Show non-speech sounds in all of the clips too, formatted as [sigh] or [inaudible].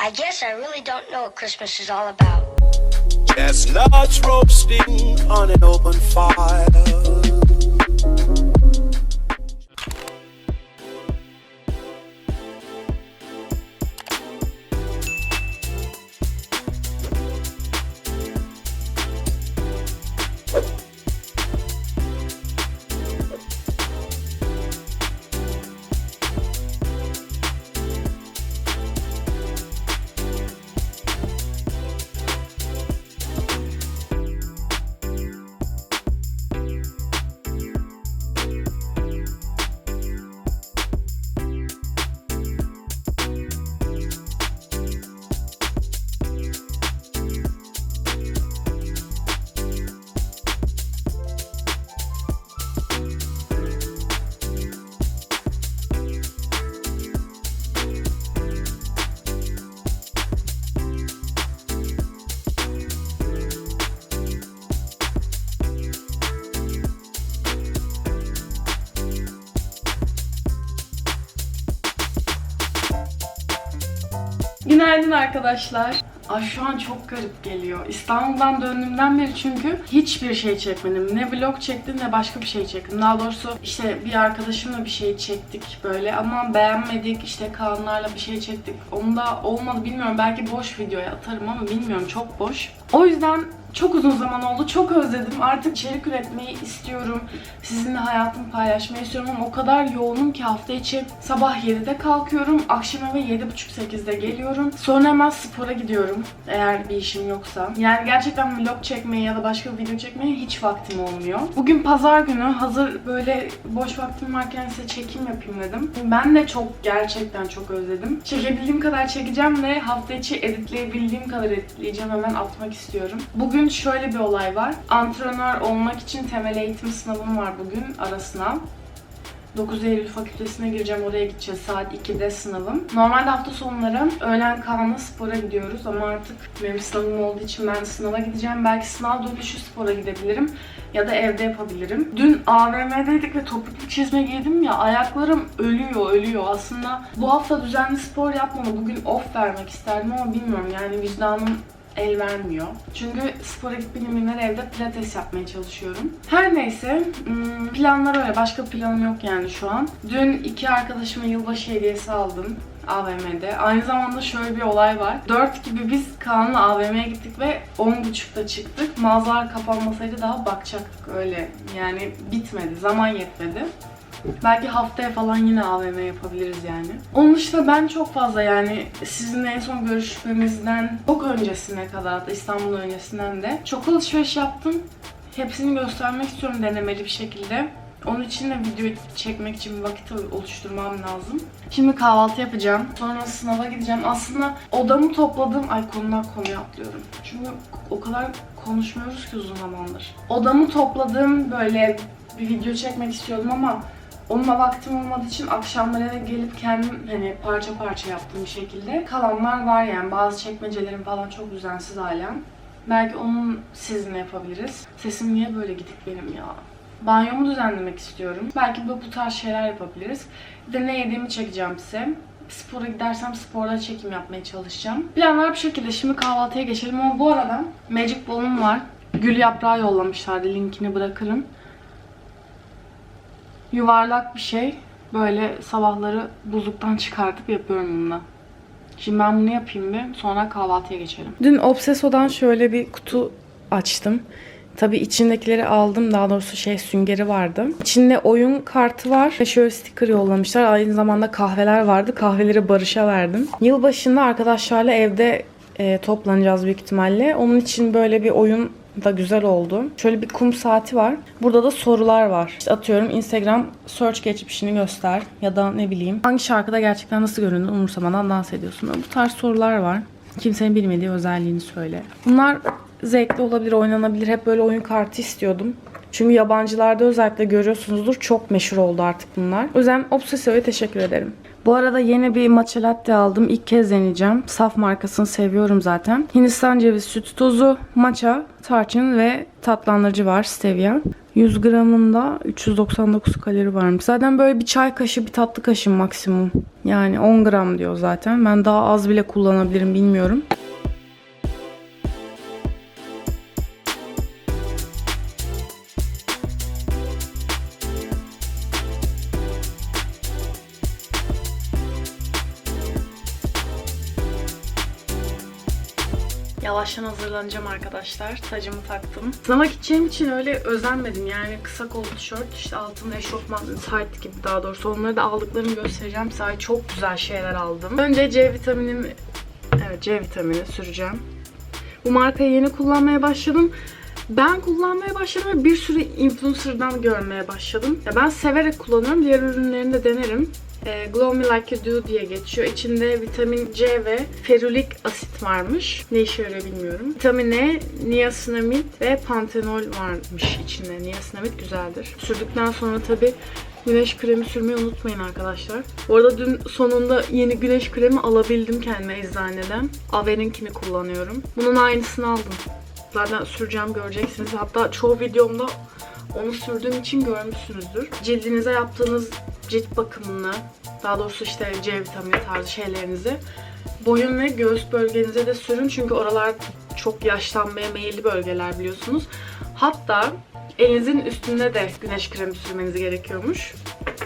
I guess I really don't know what Christmas is all about. Chestnuts roasting on an open fire. Günaydın arkadaşlar. Ay şu an çok garip geliyor. İstanbul'dan döndüğümden beri çünkü hiçbir şey çekmedim. Ne vlog çektim ne başka bir şey çektim. Daha doğrusu işte bir arkadaşımla bir şey çektik böyle ama beğenmedik. İşte Kaanlarla bir şey çektik. Onu da olmadı bilmiyorum. Belki boş videoya atarım ama bilmiyorum çok boş. O yüzden çok uzun zaman oldu. Çok özledim. Artık içerik üretmeyi istiyorum. Sizinle hayatımı paylaşmayı istiyorum ama o kadar yoğunum ki hafta içi sabah 7'de kalkıyorum. Akşam eve 7.30-8'de geliyorum. Sonra hemen spora gidiyorum. Eğer bir işim yoksa. Yani gerçekten vlog çekmeye ya da başka bir video çekmeye hiç vaktim olmuyor. Bugün pazar günü. Hazır böyle boş vaktim varken size çekim yapayım dedim. Ben de çok gerçekten çok özledim. Çekebildiğim kadar çekeceğim ve hafta içi editleyebildiğim kadar editleyeceğim. Hemen atmak istiyorum. Bugün şöyle bir olay var. Antrenör olmak için temel eğitim sınavım var bugün. Ara sınav. 9 Eylül Fakültesine gireceğim. Oraya gideceğiz. Saat 2'de sınavım. Normalde hafta sonları öğlen Kaan'la spora gidiyoruz ama artık benim sınavım olduğu için ben sınava gideceğim. Belki sınav dönüşü spora gidebilirim ya da evde yapabilirim. Dün AVM'deydik ve topuklu çizme giydim ya ayaklarım ölüyor ölüyor. Aslında bu hafta düzenli spor yapmalı. Bugün off vermek isterdim ama bilmiyorum yani vicdanım el vermiyor. Çünkü spora gitmediğim günler evde pilates yapmaya çalışıyorum. Her neyse hmm, planlar öyle. Başka planım yok yani şu an. Dün iki arkadaşıma yılbaşı hediyesi aldım. AVM'de. Aynı zamanda şöyle bir olay var. 4 gibi biz Kaan'la AVM'ye gittik ve 10.30'da çıktık. Mağazalar kapanmasaydı daha bakacaktık öyle. Yani bitmedi. Zaman yetmedi. Belki haftaya falan yine AVM yapabiliriz yani. Onun dışında ben çok fazla yani sizinle en son görüşmemizden çok öncesine kadar da İstanbul öncesinden de çok alışveriş yaptım. Hepsini göstermek istiyorum denemeli bir şekilde. Onun için de video çekmek için bir vakit oluşturmam lazım. Şimdi kahvaltı yapacağım. Sonra sınava gideceğim. Aslında odamı topladım. Ay konudan konuya atlıyorum. Çünkü o kadar konuşmuyoruz ki uzun zamandır. Odamı topladım. Böyle bir video çekmek istiyordum ama Onunla vaktim olmadığı için akşamları eve gelip kendim hani parça parça yaptığım bir şekilde kalanlar var yani bazı çekmecelerim falan çok düzensiz hala. Belki onun sizinle yapabiliriz. Sesim niye böyle gidik benim ya? Banyomu düzenlemek istiyorum. Belki bu, bu tarz şeyler yapabiliriz. Bir de ne yediğimi çekeceğim size. Spora gidersem sporda çekim yapmaya çalışacağım. Planlar bu şekilde. Şimdi kahvaltıya geçelim ama bu arada Magic Ball'um var. Gül yaprağı yollamışlardı. Linkini bırakırım yuvarlak bir şey. Böyle sabahları buzluktan çıkartıp yapıyorum bununla. Şimdi ben bunu yapayım bir sonra kahvaltıya geçelim. Dün Obseso'dan şöyle bir kutu açtım. Tabii içindekileri aldım. Daha doğrusu şey süngeri vardı. İçinde oyun kartı var. Ve şöyle sticker yollamışlar. Aynı zamanda kahveler vardı. Kahveleri Barış'a verdim. Yılbaşında arkadaşlarla evde e, toplanacağız büyük ihtimalle. Onun için böyle bir oyun da güzel oldu. Şöyle bir kum saati var. Burada da sorular var. İşte atıyorum Instagram search geçmişini göster ya da ne bileyim hangi şarkıda gerçekten nasıl göründüğünü umursamadan dans ediyorsun. Bu tarz sorular var. Kimsenin bilmediği özelliğini söyle. Bunlar zevkli olabilir, oynanabilir. Hep böyle oyun kartı istiyordum. Çünkü yabancılarda özellikle görüyorsunuzdur çok meşhur oldu artık bunlar. O yüzden Obsessio'ya teşekkür ederim. Bu arada yeni bir matcha latte aldım. İlk kez deneyeceğim. Saf markasını seviyorum zaten. Hindistan cevizi süt tozu, matcha, tarçın ve tatlandırıcı var stevia. 100 gramında 399 kalori varmış. Zaten böyle bir çay kaşığı bir tatlı kaşığı maksimum. Yani 10 gram diyor zaten. Ben daha az bile kullanabilirim bilmiyorum. Yavaştan hazırlanacağım arkadaşlar. Tacımı taktım. Sınava gideceğim için öyle özenmedim. Yani kısa kollu tişört, işte altında eşofman, tight gibi daha doğrusu. Onları da aldıklarımı göstereceğim. Size çok güzel şeyler aldım. Önce C vitaminim, evet C vitamini süreceğim. Bu markayı yeni kullanmaya başladım. Ben kullanmaya başladım ve bir sürü influencer'dan görmeye başladım. Ya ben severek kullanıyorum. Diğer ürünlerini de denerim. E, Glow Me Like You Do diye geçiyor. İçinde vitamin C ve ferulik asit varmış. Ne işe yarıyor bilmiyorum. Vitamin E, niasinamid ve pantenol varmış içinde. Niasinamid güzeldir. Sürdükten sonra tabi güneş kremi sürmeyi unutmayın arkadaşlar. Bu arada dün sonunda yeni güneş kremi alabildim kendime eczaneden. Ave'ninkini kullanıyorum. Bunun aynısını aldım. Zaten süreceğim göreceksiniz. Hatta çoğu videomda onu sürdüğüm için görmüşsünüzdür. Cildinize yaptığınız cilt bakımını, daha doğrusu işte C vitamini tarzı şeylerinizi boyun ve göğüs bölgenize de sürün. Çünkü oralar çok yaşlanmaya meyilli bölgeler biliyorsunuz. Hatta elinizin üstünde de güneş kremi sürmeniz gerekiyormuş.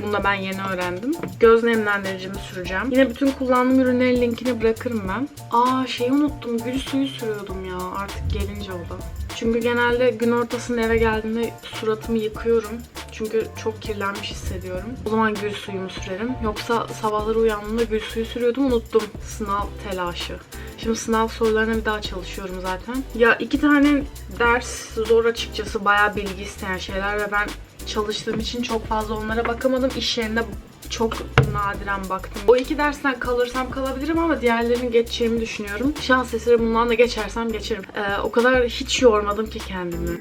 Bunu da ben yeni öğrendim. Göz nemlendiricimi süreceğim. Yine bütün kullandığım ürünlerin linkini bırakırım ben. Aa şeyi unuttum. Gül suyu sürüyordum ya. Artık gelince o da. Çünkü genelde gün ortasında eve geldiğimde suratımı yıkıyorum. Çünkü çok kirlenmiş hissediyorum. O zaman gül suyumu sürerim. Yoksa sabahları uyandığımda gül suyu sürüyordum unuttum. Sınav telaşı. Şimdi sınav sorularına bir daha çalışıyorum zaten. Ya iki tane ders zor açıkçası. Bayağı bilgi isteyen şeyler ve ben çalıştığım için çok fazla onlara bakamadım. İş yerinde çok nadiren baktım. O iki dersten kalırsam kalabilirim ama diğerlerini geçeceğimi düşünüyorum. Şans eseri bundan da geçersem geçerim. Ee, o kadar hiç yormadım ki kendimi.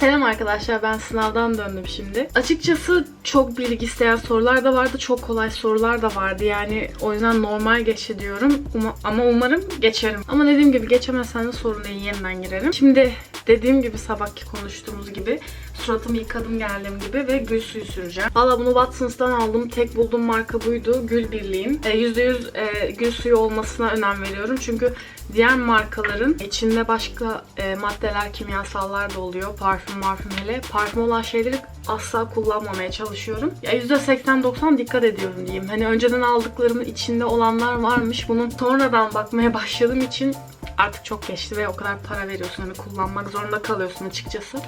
Selam arkadaşlar ben sınavdan döndüm şimdi. Açıkçası çok bilgi isteyen sorular da vardı, çok kolay sorular da vardı. Yani o yüzden normal geçe diyorum Uma- ama umarım geçerim. Ama dediğim gibi geçemezsem de sorun değil yeniden girerim. Şimdi dediğim gibi sabahki konuştuğumuz gibi suratımı yıkadım geldiğim gibi ve gül suyu süreceğim. Valla bunu Watsons'tan aldım. Tek bulduğum marka buydu. Gül Birliği'nin. E, %100 e, gül suyu olmasına önem veriyorum. Çünkü diğer markaların içinde başka e, maddeler, kimyasallar da oluyor. Parfüm, marfüm hele. Parfüm olan şeyleri asla kullanmamaya çalışıyorum. Ya %80-90 dikkat ediyorum diyeyim. Hani önceden aldıklarımın içinde olanlar varmış. Bunun sonradan bakmaya [laughs] başladığım için artık çok geçti ve o kadar para veriyorsun. Hani kullanmak zorunda kalıyorsun açıkçası.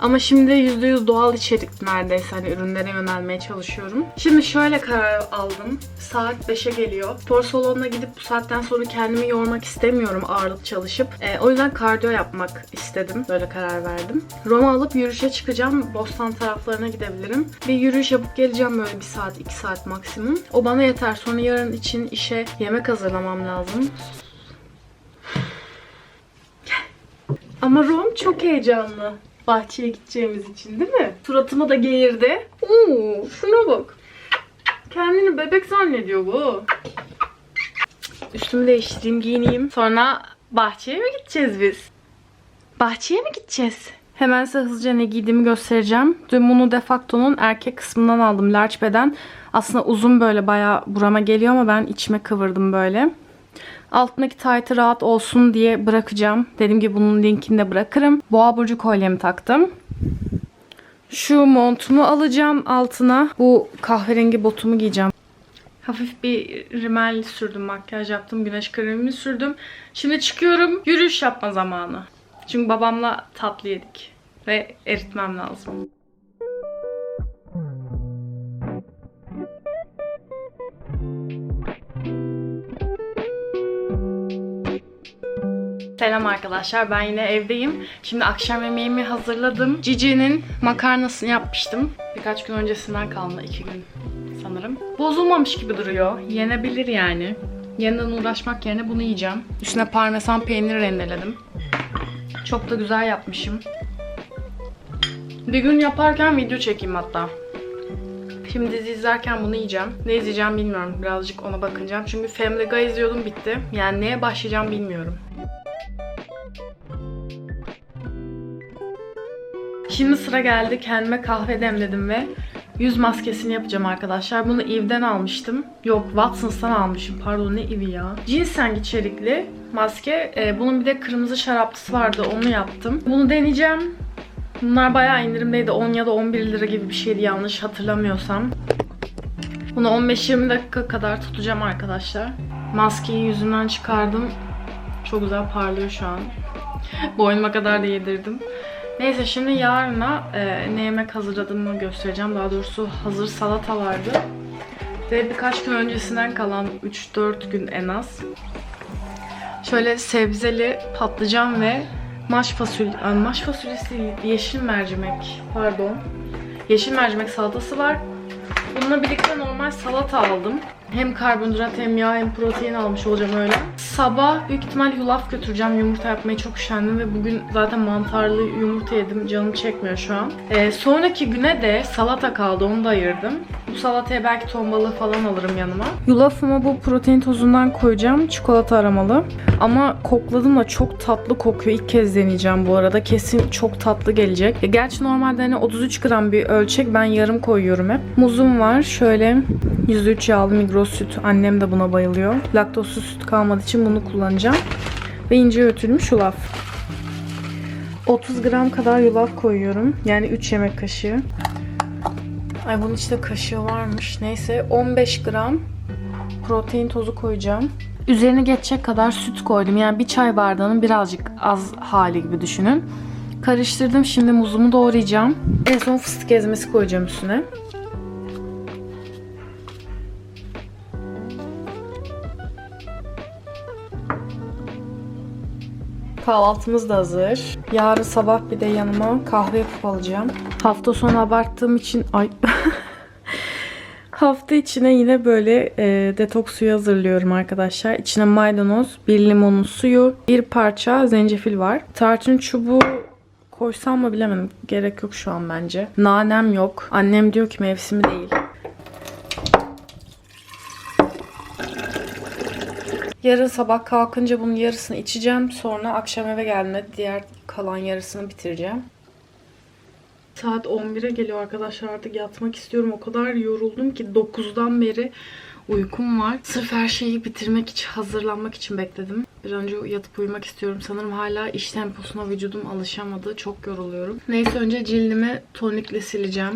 Ama şimdi %100 doğal içerik neredeyse hani ürünlere yönelmeye çalışıyorum. Şimdi şöyle karar aldım. Saat 5'e geliyor. Spor salonuna gidip bu saatten sonra kendimi yormak istemiyorum ağırlık çalışıp. E, o yüzden kardiyo yapmak istedim. Böyle karar verdim. Roma alıp yürüyüşe çıkacağım. Bostan taraflarına gidebilirim. Bir yürüyüş yapıp geleceğim böyle bir saat, iki saat maksimum. O bana yeter. Sonra yarın için işe yemek hazırlamam lazım. Ama Rom çok heyecanlı. Bahçeye gideceğimiz için değil mi? Suratımı da geğirdi. Oo, şuna bak. Kendini bebek zannediyor bu. Üstümü değiştireyim, giyineyim. Sonra bahçeye mi gideceğiz biz? Bahçeye mi gideceğiz? Hemen size hızlıca ne giydiğimi göstereceğim. Dün bunu Defacto'nun erkek kısmından aldım. Large beden. Aslında uzun böyle bayağı burama geliyor ama ben içime kıvırdım böyle. Altındaki taytı rahat olsun diye bırakacağım. Dediğim gibi bunun linkini de bırakırım. Boğa burcu kolyemi taktım. Şu montumu alacağım altına. Bu kahverengi botumu giyeceğim. Hafif bir rimel sürdüm, makyaj yaptım, güneş kremimi sürdüm. Şimdi çıkıyorum, yürüyüş yapma zamanı. Çünkü babamla tatlı yedik ve eritmem lazım. Selam arkadaşlar ben yine evdeyim. Şimdi akşam yemeğimi hazırladım. Cici'nin makarnasını yapmıştım. Birkaç gün öncesinden kalma iki gün sanırım. Bozulmamış gibi duruyor. Yenebilir yani. Yeniden uğraşmak yerine bunu yiyeceğim. Üstüne parmesan peynir rendeledim. Çok da güzel yapmışım. Bir gün yaparken video çekeyim hatta. Şimdi dizi izlerken bunu yiyeceğim. Ne izleyeceğim bilmiyorum. Birazcık ona bakacağım. Çünkü Family Guy izliyordum bitti. Yani neye başlayacağım bilmiyorum. Şimdi sıra geldi kendime kahve demledim ve yüz maskesini yapacağım arkadaşlar. Bunu Eve'den almıştım. Yok Watsons'tan almışım. Pardon ne Eve'i ya. Ginseng içerikli maske. Ee, bunun bir de kırmızı şaraplısı vardı. Onu yaptım. Bunu deneyeceğim. Bunlar bayağı indirimdeydi. 10 ya da 11 lira gibi bir şeydi yanlış hatırlamıyorsam. Bunu 15-20 dakika kadar tutacağım arkadaşlar. Maskeyi yüzümden çıkardım. Çok güzel parlıyor şu an. [laughs] Boynuma kadar da yedirdim. Neyse şimdi yarına e, ne yemek hazırladığımı göstereceğim. Daha doğrusu hazır salata vardı. Ve birkaç gün öncesinden kalan 3-4 gün en az. Şöyle sebzeli patlıcan ve maş fasulye, maş fasulyesi yeşil mercimek pardon. Yeşil mercimek salatası var. Bununla birlikte normal salata aldım. Hem karbonhidrat hem yağ hem protein almış olacağım öyle. Sabah büyük ihtimal yulaf götüreceğim. Yumurta yapmaya çok üşendim ve bugün zaten mantarlı yumurta yedim. Canım çekmiyor şu an. Ee, sonraki güne de salata kaldı. Onu da ayırdım. Bu salataya belki ton balığı falan alırım yanıma. Yulafıma bu protein tozundan koyacağım. Çikolata aramalı. Ama kokladım da çok tatlı kokuyor. İlk kez deneyeceğim bu arada. Kesin çok tatlı gelecek. E, gerçi normalde hani 33 gram bir ölçek. Ben yarım koyuyorum hep. Muzum var. Şöyle %3 yağlı Migros süt. Annem de buna bayılıyor. Laktozsuz süt kalmadığı için bunu kullanacağım. Ve ince öğütülmüş yulaf. 30 gram kadar yulaf koyuyorum. Yani 3 yemek kaşığı. Ay bunun içinde kaşığı varmış. Neyse 15 gram protein tozu koyacağım. Üzerine geçecek kadar süt koydum. Yani bir çay bardağının birazcık az hali gibi düşünün. Karıştırdım. Şimdi muzumu doğrayacağım. En son fıstık ezmesi koyacağım üstüne. Kahvaltımız da hazır. Yarın sabah bir de yanıma kahve yapıp alacağım. Hafta sonu abarttığım için ay [laughs] Hafta içine yine böyle e, detoks suyu hazırlıyorum arkadaşlar. İçine maydanoz, bir limonun suyu, bir parça zencefil var. Tarçın çubuğu koysam mı bilemedim. Gerek yok şu an bence. Nanem yok. Annem diyor ki mevsimi değil. Yarın sabah kalkınca bunun yarısını içeceğim. Sonra akşam eve geldiğimde diğer kalan yarısını bitireceğim. Saat 11'e geliyor arkadaşlar artık yatmak istiyorum. O kadar yoruldum ki 9'dan beri uykum var. Sırf her şeyi bitirmek için, hazırlanmak için bekledim. Bir önce yatıp uyumak istiyorum. Sanırım hala iş temposuna vücudum alışamadı. Çok yoruluyorum. Neyse önce cildimi tonikle sileceğim.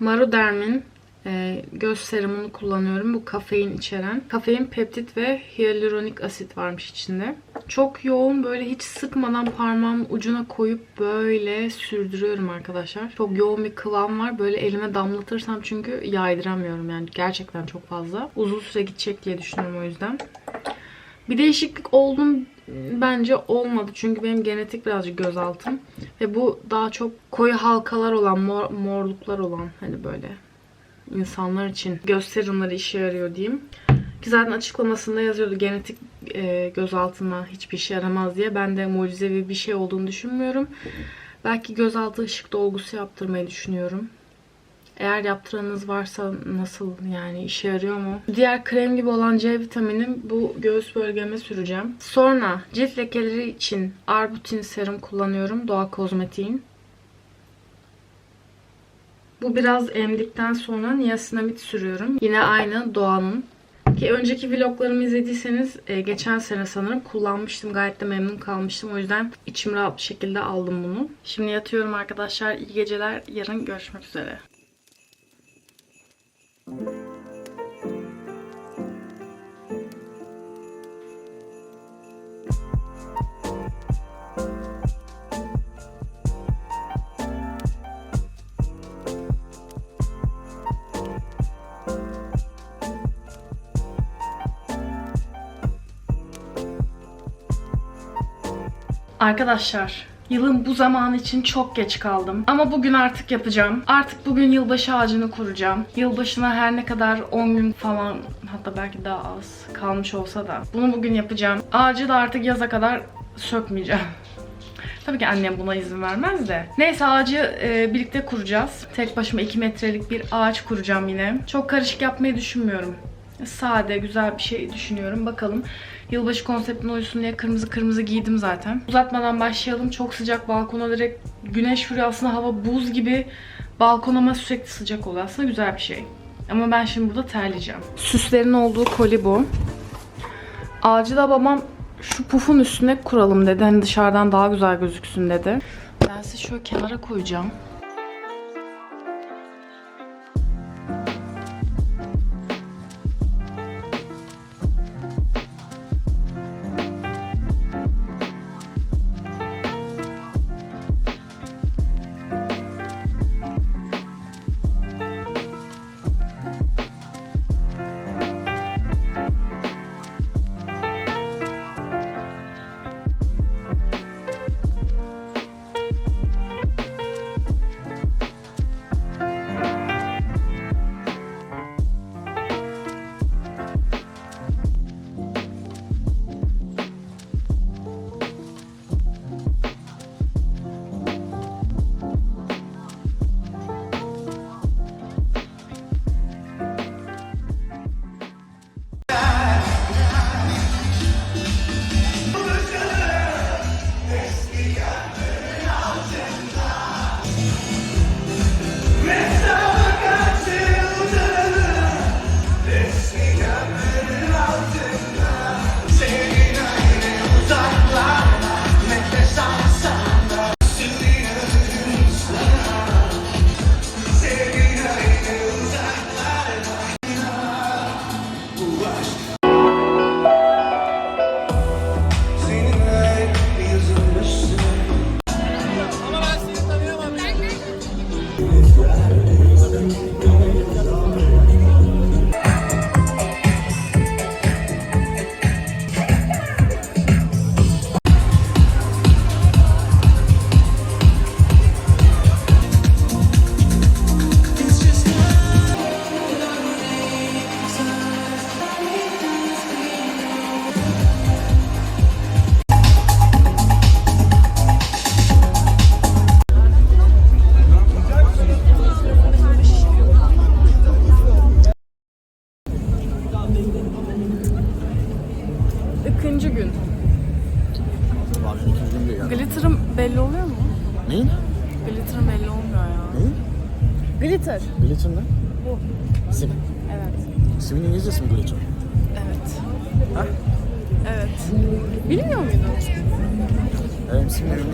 Maruderm'in e, göz serumunu kullanıyorum. Bu kafein içeren. Kafein, peptit ve hyaluronik asit varmış içinde. Çok yoğun böyle hiç sıkmadan parmağımın ucuna koyup böyle sürdürüyorum arkadaşlar. Çok yoğun bir kıvam var. Böyle elime damlatırsam çünkü yaydıramıyorum yani gerçekten çok fazla. Uzun süre gidecek diye düşünüyorum o yüzden. Bir değişiklik oldu mu? bence olmadı. Çünkü benim genetik birazcık gözaltım. Ve bu daha çok koyu halkalar olan, mor, morluklar olan hani böyle insanlar için göz serumları işe yarıyor diyeyim. Ki zaten açıklamasında yazıyordu genetik e, gözaltına hiçbir işe yaramaz diye. Ben de mucizevi bir şey olduğunu düşünmüyorum. Belki gözaltı ışık dolgusu yaptırmayı düşünüyorum. Eğer yaptıranınız varsa nasıl yani işe yarıyor mu? Diğer krem gibi olan C vitaminim bu göğüs bölgeme süreceğim. Sonra cilt lekeleri için Arbutin serum kullanıyorum. Doğa kozmetiğin. Bu biraz emdikten sonra niasinamid sürüyorum. Yine aynı Doğan'ın. Ki önceki vloglarımı izlediyseniz e, geçen sene sanırım kullanmıştım. Gayet de memnun kalmıştım. O yüzden içim rahat bir şekilde aldım bunu. Şimdi yatıyorum arkadaşlar. İyi geceler. Yarın görüşmek üzere. Arkadaşlar Yılın bu zamanı için çok geç kaldım. Ama bugün artık yapacağım. Artık bugün yılbaşı ağacını kuracağım. Yılbaşına her ne kadar 10 gün falan hatta belki daha az kalmış olsa da bunu bugün yapacağım. Ağacı da artık yaza kadar sökmeyeceğim. [laughs] Tabii ki annem buna izin vermez de. Neyse ağacı e, birlikte kuracağız. Tek başıma 2 metrelik bir ağaç kuracağım yine. Çok karışık yapmayı düşünmüyorum. Sade, güzel bir şey düşünüyorum. Bakalım. Yılbaşı konseptine uysun diye kırmızı kırmızı giydim zaten. Uzatmadan başlayalım. Çok sıcak balkona direkt güneş vuruyor. Aslında hava buz gibi. Balkon ama sürekli sıcak oluyor. Aslında güzel bir şey. Ama ben şimdi burada terleyeceğim. Süslerin olduğu koli bu. Ağacı da babam şu pufun üstüne kuralım dedi. Hani dışarıdan daha güzel gözüksün dedi. Ben size şöyle kenara koyacağım.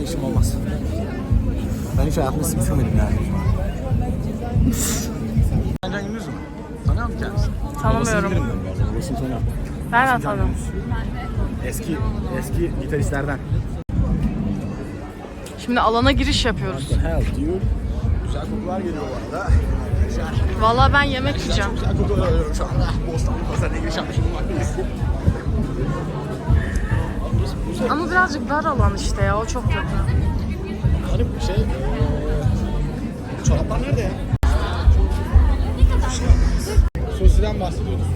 Ne işim olmaz. Ben hiç hayatımda sim sürmedim yani. Can Gündüz mü? Tanıyor musun kendisini? Tanımıyorum. Babasını bilirim ben bu arada. Babasını tanıyorum. Nereden Can tanıdın? Gündüz. Eski, eski gitaristlerden. Şimdi alana giriş yapıyoruz. Hell dude. Güzel kokular geliyor bu arada. Güzel. Vallahi ben yemek yiyeceğim. Güzel kokular alıyorum şu anda. Bostanlı pazarına giriş yapmışım. Ama birazcık dar alan işte ya o çok kötü. Hani şey, eee... Çoraplar nerede ya? Sosiden bahsediyoruz.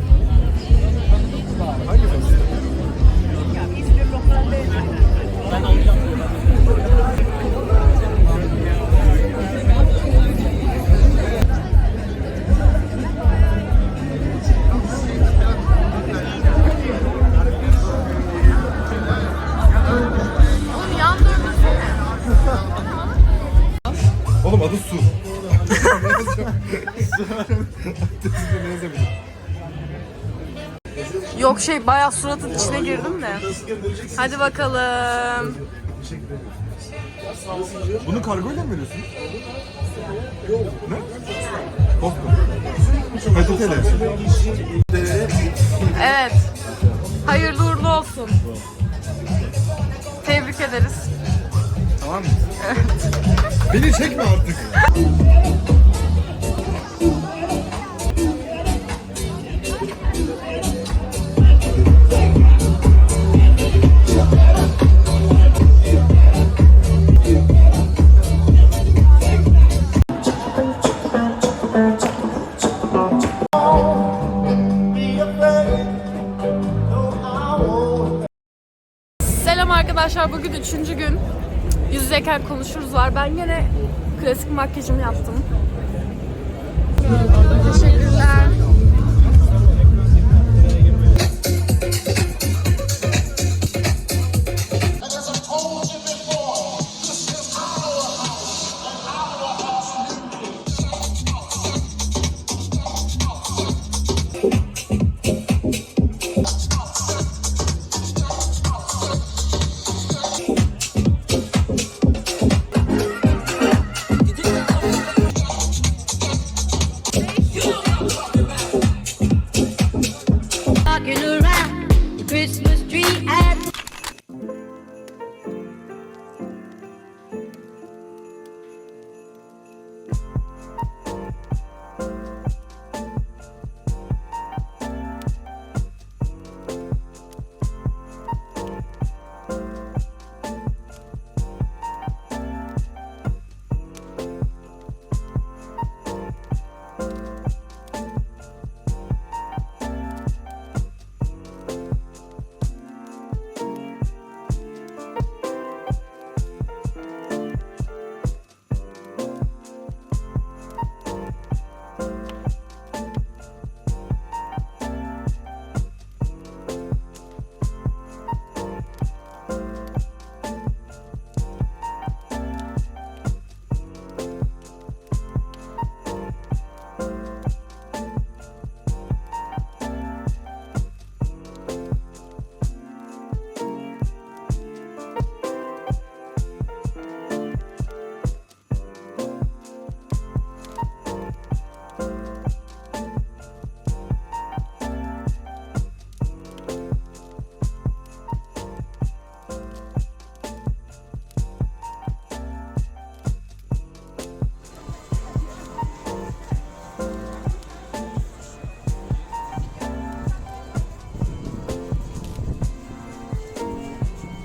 Hangi sosis? Ben alacağım. Yok şey bayağı suratın içine girdim de. Hadi bakalım. Bunu kargoyla mı veriyorsun? Ne? Posta. PTT'le. Evet. Hayırlı uğurlu olsun. Tebrik ederiz. Tamam mı? Beni çekme artık. Bugün üçüncü gün. Yüz yüzeyken konuşuruz var. Ben yine klasik makyajımı yaptım. Teşekkürler.